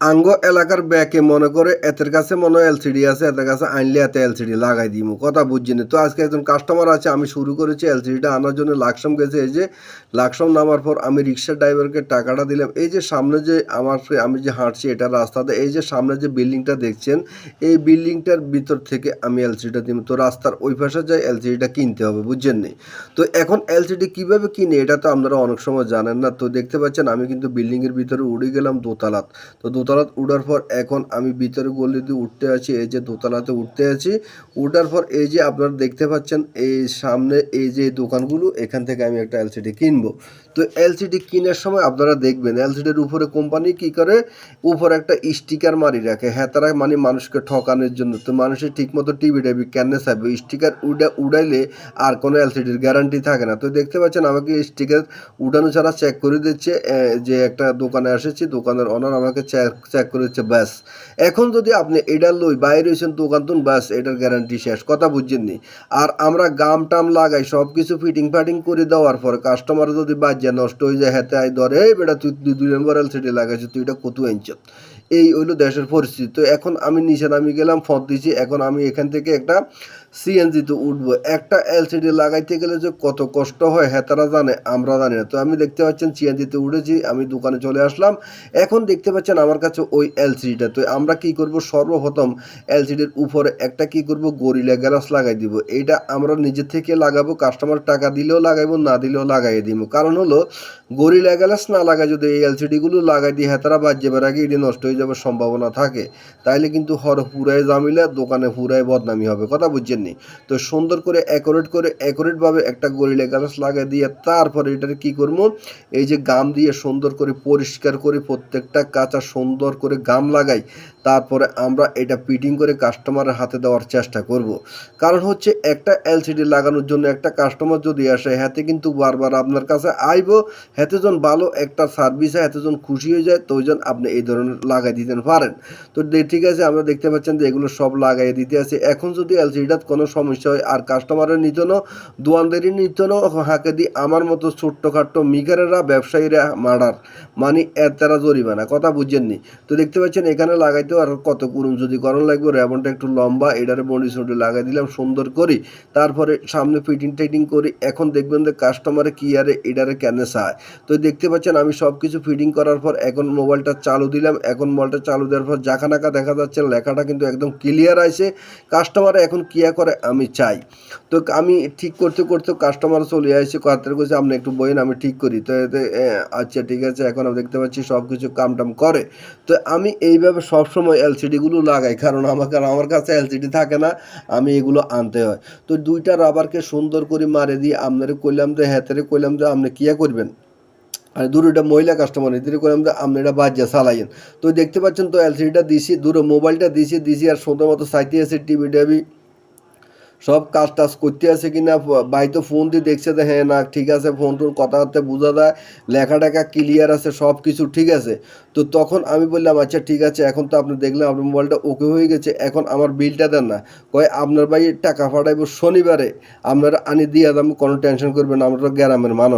আঙ্গ এলাকার ব্যাকে মনে করে, এতের কাছে মনে হয় এলসিডি আছে, এতের কাছে আনলে এতে এলসিডি লাগাই দিমু। কথা বুঝছি না। তো আজকে একজন কাস্টমার আছে, আমি শুরু করেছি এলসিডিটা আনার জন্য লাকসাম গেছে। এই যে লাকসাম নামার পর আমি রিক্সার ড্রাইভারকে টাকাটা দিলাম। এই যে সামনে যে আমার আমি যে হাঁটছি এটা রাস্তাতে, এই যে সামনে যে বিল্ডিংটা দেখছেন, এই বিল্ডিংটার ভিতর থেকে আমি এলসিডিটা দিব তো রাস্তার ওই পাশে যাই এলসিডিটা কিনতে হবে, বুঝছেন নি? তো এখন এলসিডি কীভাবে কিনে, এটা তো আপনারা অনেক সময় জানেন না। তো দেখতে পাচ্ছেন, আমি কিন্তু বিল্ডিংয়ের ভিতরে উড়ে গেলাম দোতলাত। তো দোতলাত উঠার পর এখন আমি ভিতরে গলিতে উঠতে আছি, এই যে দোতলাতে উঠতে আছি। উঠার পর এই যে আপনারা দেখতে পাচ্ছেন, এই সামনে এই যে দোকানগুলো, এখান থেকে আমি একটা এলসিডি কিনবো। তো এলসিডি কেনার সময় আপনারা দেখবেন এলসিডির উপরে কোম্পানি কি করে? উপরে একটা স্টিকার মারি রাখে। হ্যাঁ মানে মানুষকে ঠকানোর জন্য। তো মানুষের ঠিকমতো টিভি টাইভি কেন চাইবে? স্টিকার উডা, উড়াইলে আর কোনো এলসিডির গ্যারান্টি থাকে না। তো দেখতে পাচ্ছেন, আমাকে স্টিকার উঠানো ছাড়া চেক করে দিচ্ছে যে একটা দোকানে এসেছি, দোকানের অনার আমাকে চেক চেক দিচ্ছে ব্যাস। এখন যদি আপনি এটার লই বাইরে হয়েছেন দোকান তুন ব্যাস, এটার গ্যারান্টি শেষ। কথা বুঝছেননি? আর আমরা গাম টাম লাগাই সব কিছু ফিটিং ফাটিং করে দেওয়ার পর কাস্টমার যদি বাজ্যা নষ্ট হয়ে যায়, হাতে আই ধরে, এই বেটা, তুই দুই- নম্বর এলসিডি লাগাইছিস তুই এটা কত আনছ? এই হইল দেশের পরিস্থিতি। তো এখন আমি নিচে নামি গেলাম, ফোন দিছি, এখন আমি এখান থেকে একটা সিএনজিতে উঠবো। একটা এলসিডি লাগাইতে গেলে যে কত কষ্ট হয় হ্যাঁ তারা জানে, আমরা জানি না। তো আমি দেখতে পাচ্ছেন সিএনজিতে উঠেছি, আমি দোকানে চলে আসলাম। এখন দেখতে পাচ্ছেন আমার কাছে ওই এলসিডিটা তো আমরা কি করব? সর্বপ্রথম এলসিডির উপরে একটা কি করব? গরিলা গ্যালাস লাগাই দিব। এইটা আমরা নিজে থেকে লাগাবো, কাস্টমার টাকা দিলেও লাগাইবো, না দিলেও লাগাই দিব। কারণ হলো, গরিলা গ্যালাস না লাগাই যদি এই এলসিডিগুলো লাগাই দিই হ্যাঁ তারা বাজ্যেবার আগে এটি নষ্ট হয়ে যাওয়ার সম্ভাবনা থাকে। তাইলে কিন্তু হর পুরাই জামিলা দোকানে পুরাই বদনামি হবে। কথা বুঝছেন? নি তো সুন্দর করে অ্যাকোরেট করে অ্যাকোরেটভাবে একটা গরিলা গাছ লাগিয়ে দিয়ে তারপরে এটার কি করব? এই যে গাম দিয়ে সুন্দর করে পরিষ্কার করে প্রত্যেকটা কাঁচা সুন্দর করে গাম লাগাই, তারপরে আমরা এটা পিটিং করে কাস্টমারের হাতে দেওয়ার চেষ্টা করব। কারণ হচ্ছে একটা এলসিডি লাগানোর জন্য একটা কাস্টমার যদি আসে, হাতে কিন্তু বারবার আপনার কাছে আইব, হাতে যখন ভালো একটা সার্ভিস হয়, হাতে যখন খুশি হয়ে যায় তো জন্য আপনি এই ধরনের লাগাই দিতে পারেন। তো ঠিক আছে, আমরা দেখতে পাচ্ছেন যে এগুলো সব লাগাই দিতে আছে। এখন যদি এলসিডিটার কোনো সমস্যা হয়। আর কাস্টমারের নিত না, দোয়ানদারি হাঁকে দি আমার মতো ছোট্টখাট্ট মিকারেরা ব্যবসায়ীরা মার্ডার মানে এর তারা জরিমানা, কথা বুঝেননি। তো দেখতে পাচ্ছেন, এখানে লাগাইতেও আর কত কুরুম যদি গরম লাগবে, রেবনটা একটু লম্বা, এটারে বন্ডি সডি লাগাই দিলাম, সুন্দর করি। তারপরে সামনে ফিটিং টাইটিং করি। এখন দেখবেন যে কাস্টমারে কি আরে এটারে কেন চায়। তো দেখতে পাচ্ছেন, আমি সব কিছু ফিটিং করার পর এখন মোবাইলটা চালু দিলাম। এখন মোবাইলটা চালু দেওয়ার পর জাখানাকা দেখা যাচ্ছে, লেখাটা কিন্তু একদম ক্লিয়ার আছে। কাস্টমার এখন কিয়া করে আমি চাই। তো আমি ঠিক করতে করতে কাস্টমার চলে আসছে কাতার কাছে আপনি একটু বইন আমি ঠিক করি। তো আচ্ছা ঠিক আছে, এখন আমি দেখতে পাচ্ছি সব কিছু কাম টাম করে। তো আমি এইভাবে সবসময় এলসিডিগুলো লাগাই, কারণ আমাকে, আমার কাছে এলসিডি থাকে না, আমি এগুলো আনতে হয়। তো দুইটা রাবারকে সুন্দর করে মারে দিয়ে আপনারে কইলাম যে হ্যাঁ কইলাম যে, আপনি কিয়া করবেন? আর দূরটা মহিলা কাস্টমার এদের করলাম যে, আপনি এটা বাজ্যা চালাইন তো দেখতে পাচ্ছেন তো এলসিডিটা দিছি, দূরে মোবাইলটা দিছি দিছি আর সুন্দর মতো সাইতে আছে টিভি টাভি সব কাজ টাজ করতে আছে কিনা ভাই তো ফোন দিয়ে দেখছে যে হ্যাঁ না, ঠিক আছে ফোন টোন কথাবার্তা বোঝা দেয় লেখা টেখা ক্লিয়ার আছে, সব কিছু ঠিক আছে। তো তখন আমি বললাম আচ্ছা ঠিক আছে, এখন তো আপনি দেখলেন, আপনার মোবাইলটা ওকে হয়ে গেছে, এখন আমার বিলটা দেন না। কয়, আপনার ভাই টাকা পাঠাইবো শনিবারে, আপনারা আনি দিয়ে দাম কোনো টেনশন করবেন আমরা তো গ্রামের মানুষ।